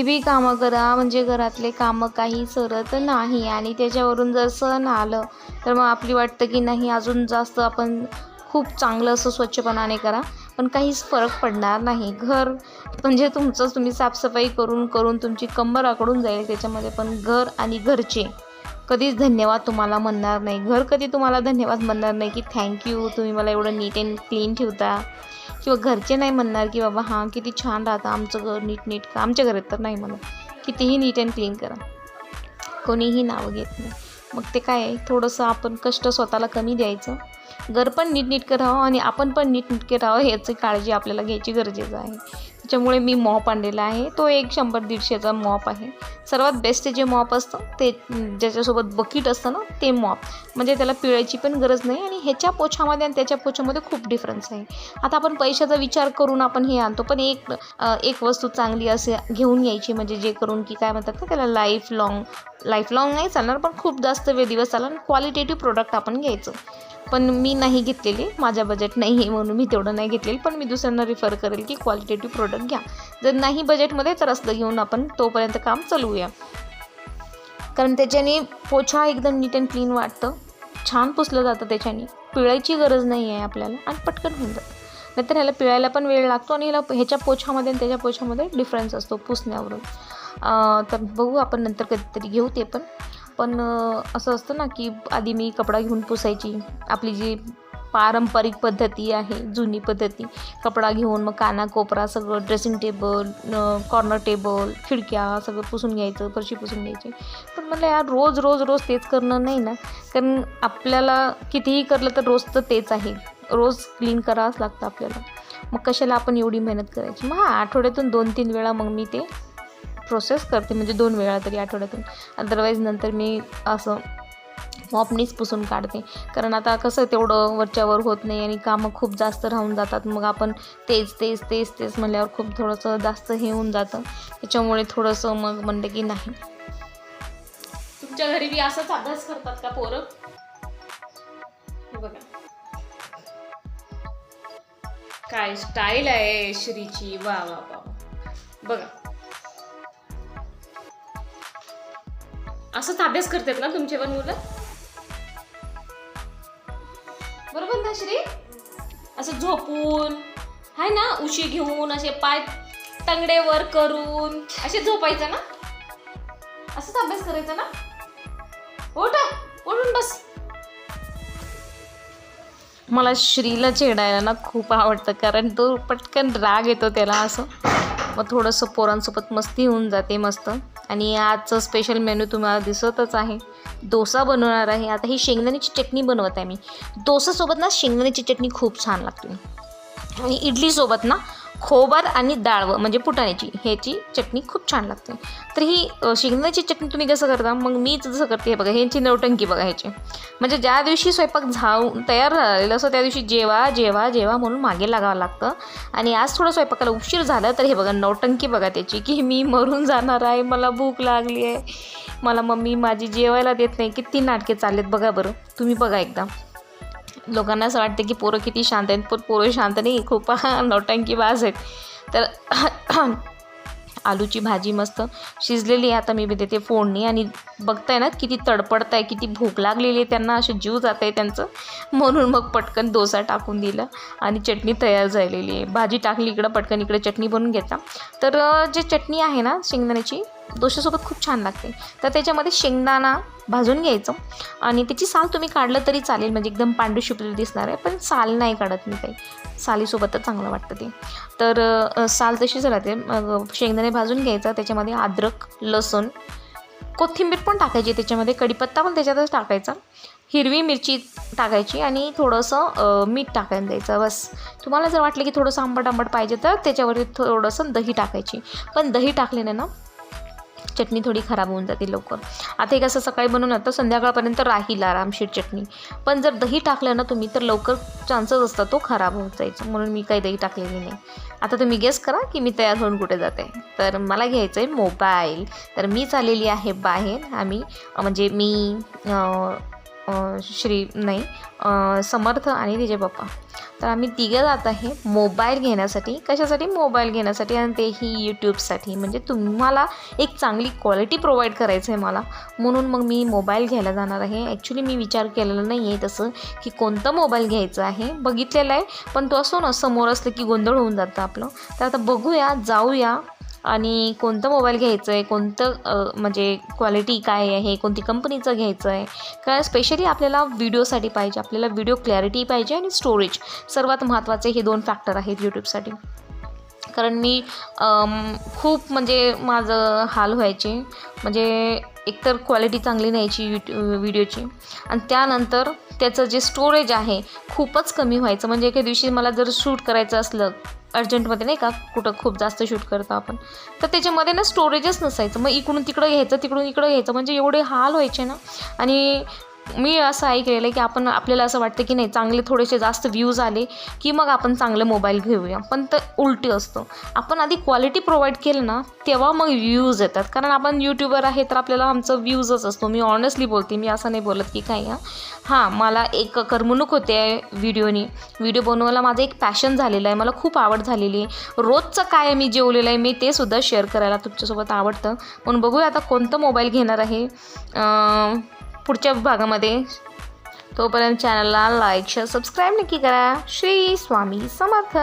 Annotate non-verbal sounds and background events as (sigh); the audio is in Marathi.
किती बी कामं करा म्हणजे घरातले कामं काही सरत नाही आणि त्याच्यावरून जर सण आलं तर मग आपली वाटतं की नाही अजून जास्त आपण खूप चांगलं असं स्वच्छपणाने करा. पण काहीच फरक पडणार नाही. घर म्हणजे तुमचं तुम्ही साफसफाई करून करून तुमची कंबर आकडून जाईल त्याच्यामध्ये. पण घर आणि घरचे कधीच धन्यवाद तुम्हाला म्हणणार नाही. घर कधी तुम्हाला धन्यवाद म्हणणार नाही की थँक्यू तुम्ही मला एवढं नीट अँड क्लीन ठेवता. किंवा घरचे नाही म्हणणार की बाबा हां किती छान राहतं आमचं घर नीट का आमच्या घरात तर नाही म्हणत. कितीही नीट अँड क्लीन करा. कोणीही नावं घेत नाही. मग ते काय आहे? थोडंसं आपण कष्ट स्वतःला कमी द्यायचं. घर पण नीटनीटकं राहावं आणि आपण पण नीटनीटके राहावं ह्याची काळजी आपल्याला घ्यायची गरजेचं आहे. ज्यामुळे मी मॉप आणलेला आहे. तो एक शंभर दीडशेचा मॉप आहे. सर्वात बेस्ट जे मॉप असतं ते ज्याच्यासोबत बकीट असतं ना ते मॉप. म्हणजे त्याला पिळायची पण गरज नाही आणि ह्याच्या पोछामध्ये आणि त्याच्या पोछामध्ये खूप डिफरन्स आहे. आता आपण पैशाचा विचार करून आपण हे आणतो पण एक एक वस्तू चांगली असे घेऊन यायची म्हणजे जे करून की काय म्हणतात ना त्याला लाईफ लाँग लाईफ लाँग नाही चालणार पण खूप जास्त वेळ दिवस चालणार क्वालिटेटिव्ह प्रोडक्ट आपण घ्यायचं. पण मी नाही घेतलेली माझ्या बजेट नाही आहे म्हणून मी तेवढं नाही घेतलेलं पण मी दुसऱ्यांना रिफर करेल की क्वालिटेटिव्ह प्रोडक्ट घ्या. जर नाही बजेटमध्ये तर असलं घेऊन आपण तोपर्यंत काम चालवूया कारण त्याच्याने पोछा एकदम नीट अँड क्लीन वाटतं. छान पुसलं जातं त्याच्याने. पिळायची गरज नाही आहे आपल्याला आणि पटकन होऊन जातं. नाहीतर ह्याला पिळायला पण वेळ लागतो आणि ह्याला ह्याच्या पोछामध्ये आणि त्याच्या पोछामध्ये डिफरन्स असतो पुसण्यावरून. तर बघू आपण नंतर कधीतरी घेऊ ते पण. पण असं असतं ना की आधी मी कपडा घेऊन पुसायची. आपली जी पारंपरिक पद्धती आहे जुनी पद्धती कपडा घेऊन मग काना कोपरा सगळं ड्रेसिंग टेबल कॉर्नर टेबल खिडक्या सगळं पुसून घ्यायचं फरशी पुसून घ्यायची. पण मला यार रोज रोज रोज तेच करणं नाही ना. कारण आपल्याला कितीही करलं तर रोज तर तेच आहे. रोज क्लीन करावंच लागतं आपल्याला. मग कशाला आपण एवढी मेहनत करायची? मग हां आठवड्यातून दोन तीन वेळा मग मी ते प्रोसेस करते म्हणजे दोन वेळा तरी आठवड्यातून. अदरवाईज नंतर मी असं मॉपनीच पुसून काढते. कारण आता कसं तेवढं वरच्यावर होत नाही आणि कामं खूप जास्त राहून जातात. मग आपण तेच तेच तेच तेच म्हणल्यावर खूप थोडंसं जास्त हे होऊन जातं. त्याच्यामुळे थोडंसं मग म्हणलं की नाही. तुमच्या घरी बी असाच अभ्यास करतात का पोरं? बघा. काय स्टाईल आहे श्रीची? वा वा वा. बघा. असंच अभ्यास करतात ना तुमचे पण मुलं? बरोबर ना श्री? असं झोपून हाय ना उशी घेऊन असे पाय तंगडे वर करून असे झोपायचं ना? असंच अभ्यास करायचा ना? उठा उठून बस. मला श्रीला छेडायला ना खूप आवडतं कारण तो पटकन राग येतो त्याला असं. मग थोडंसं पोरांसोबत मस्ती होऊन जाते मस्त. आणि आजचं स्पेशल मेनू तुम्हाला दिसतच आहे. डोसा बनवणार आहे. आता ही शेंगदाण्याची चटणी बनवत आहे मी. डोसासोबत ना शेंगदाण्याची चटणी खूप छान लागते. आणि इडलीसोबत ना खोबर आणि डाळवं म्हणजे फुटाण्याची ह्याची चटणी खूप छान लागते. तर ही अ, चटणी तुम्ही कसं करता? मग मी जसं करते हे बघा ह्यांची नवटंकी बघा ह्याची. म्हणजे ज्या दिवशी स्वयंपाक झाऊन तयार झालेलं असं त्या दिवशी जेवा जेवा जेवा म्हणून मागे लागावं लागतं. आणि आज थोडं स्वयंपाकाला उशीर झाला तर हे बघा नवटंकी बघा त्याची की मी मरून जाणार आहे मला भूक लागली आहे. मला मम्मी माझी जेवायला देत नाही किती नाटके चाललेत बघा बरं. तुम्ही बघा एकदा. लोकांना असं वाटतं की पोरं किती शांत आहेत पण पोरं शांत नाही खूप (laughs) नौटंकी बाज आहेत. तर (clears throat) आलूची भाजी मस्त शिजलेली आहे. आता मी देते फोडणी. आणि बघताय ना किती तडपडत आहे किती भूक लागलेली आहे. त्यांना असे जीव जात आहे त्यांचं. म्हणून मग पटकन डोसा टाकून दिला. आणि चटणी तयार झालेली आहे. भाजी टाकली इकडं पटकन इकडे चटणी बनवून घेता. तर जे चटणी आहे ना शेंगदाण्याची डोशासोबत खूप छान लागते. तर त्याच्यामध्ये शेंगदाणा भाजून घ्यायचं आणि त्याची साल तुम्ही काढलं तरी चालेल म्हणजे एकदम पांढरी शिपलेली दिसणार आहे पण साल नाही काढत मी काही. सालीसोबतच चांगलं वाटतं ते. तर साल तशीच राहते. मग शेंगदाणे भाजून घ्यायचा त्याच्यामध्ये अद्रक लसूण कोथिंबीर पण टाकायची त्याच्यामध्ये कढीपत्ता पण त्याच्यातच टाकायचा. हिरवी मिरची टाकायची आणि थोडंसं मीठ टाकायला द्यायचं बस. तुम्हाला जर वाटलं की थोडंसं आंबट आंबट पाहिजे तर त्याच्यावरती थोडंसं दही टाकायची. पण दही टाकल्याने ना चटणी थोडी खराब होऊन जाते लवकर. आता हे कसं सकाळी बनवून तर संध्याकाळपर्यंत राहील आरामशीर चटणी. पण जर दही टाकलं ना तुम्ही तर लवकर चान्सेस असतात तो खराब होत जायचा. म्हणून मी काही दही टाकलेली नाही. आता तुम्ही गेस करा की मी तयार होऊन कुठे जाते. तर मला घ्यायचं आहे मोबाईल तर मी चाललेली आहे बाहेर. आम्ही म्हणजे मी श्री नाही समर्थ आणि तिचे पप्पा तर आम्ही तिघं जात आहे मोबाईल घेण्यासाठी. कशासाठी? मोबाईल घेण्यासाठी आणि तेही यूट्यूबसाठी म्हणजे तुम्हाला एक चांगली क्वालिटी प्रोव्हाइड करायचं आहे मला. म्हणून मग मी मोबाईल घ्यायला जाणार आहे. ॲक्च्युली मी विचार केलेला नाही आहे तसं की कोणता मोबाईल घ्यायचा आहे. बघितलेला आहे पण तो असो ना समोर असलं की गोंधळ होऊन जातं आपलं. तर आता बघूया जाऊया. आणि कोणतं मोबाईल घ्यायचं आहे कोणतं म्हणजे क्वालिटी काय आहे कोणती कंपनीचं घ्यायचं आहे कारण स्पेशली आपल्याला व्हिडिओसाठी पाहिजे आपल्याला व्हिडिओ क्लॅरिटी पाहिजे आणि स्टोरेज सर्वात महत्त्वाचे हे दोन फॅक्टर आहेत यूट्यूबसाठी कारण मी खूप म्हणजे माझं हाल व्हायचे म्हणजे एकतर क्वालिटी चांगली न्यायची यूट्यू व्हिडिओची आणि त्यानंतर त्याचं जे स्टोरेज आहे खूपच कमी व्हायचं. म्हणजे एका दिवशी मला जर शूट करायचं असलं अर्जंटमध्ये नाही का कुठं खूप जास्त शूट करतो आपण. तर त्याच्यामध्ये ना स्टोरेजच नसायचं. मग इकडून तिकडं घ्यायचं तिकडून इकडं घ्यायचं. म्हणजे एवढे हाल व्हायचे ना. आणि मी असं ऐकलेलं आहे की आपण आपल्याला असं वाटतं की नाही चांगले थोडेसे जास्त व्ह्यूज आले की मग आपण चांगलं मोबाईल घेऊया. पण तर उलटी असतं. आपण आधी क्वालिटी प्रोव्हाइड केलं ना तेव्हा मग व्ह्यूज येतात. कारण आपण यूट्यूबर आहे तर आपल्याला आमचं व्ह्यूजच असतो. मी ऑनेस्टली बोलते मी असं नाही बोलत की काय हां. हां मला एक करमणूक होते व्हिडिओनी व्हिडिओ बनवायला माझं एक पॅशन झालेलं आहे. मला खूप आवड झालेली आहे. रोजचं काय मी जेवलेलं आहे मी ते सुद्धा शेअर करायला तुमच्यासोबत आवडतं. पण बघूया आता कोणतं मोबाईल घेणार आहे. पुढच्या भागामध्ये. तोपर्यंत चॅनलला लाईक शेअर सबस्क्राईब नक्की करा. श्री स्वामी समर्थ.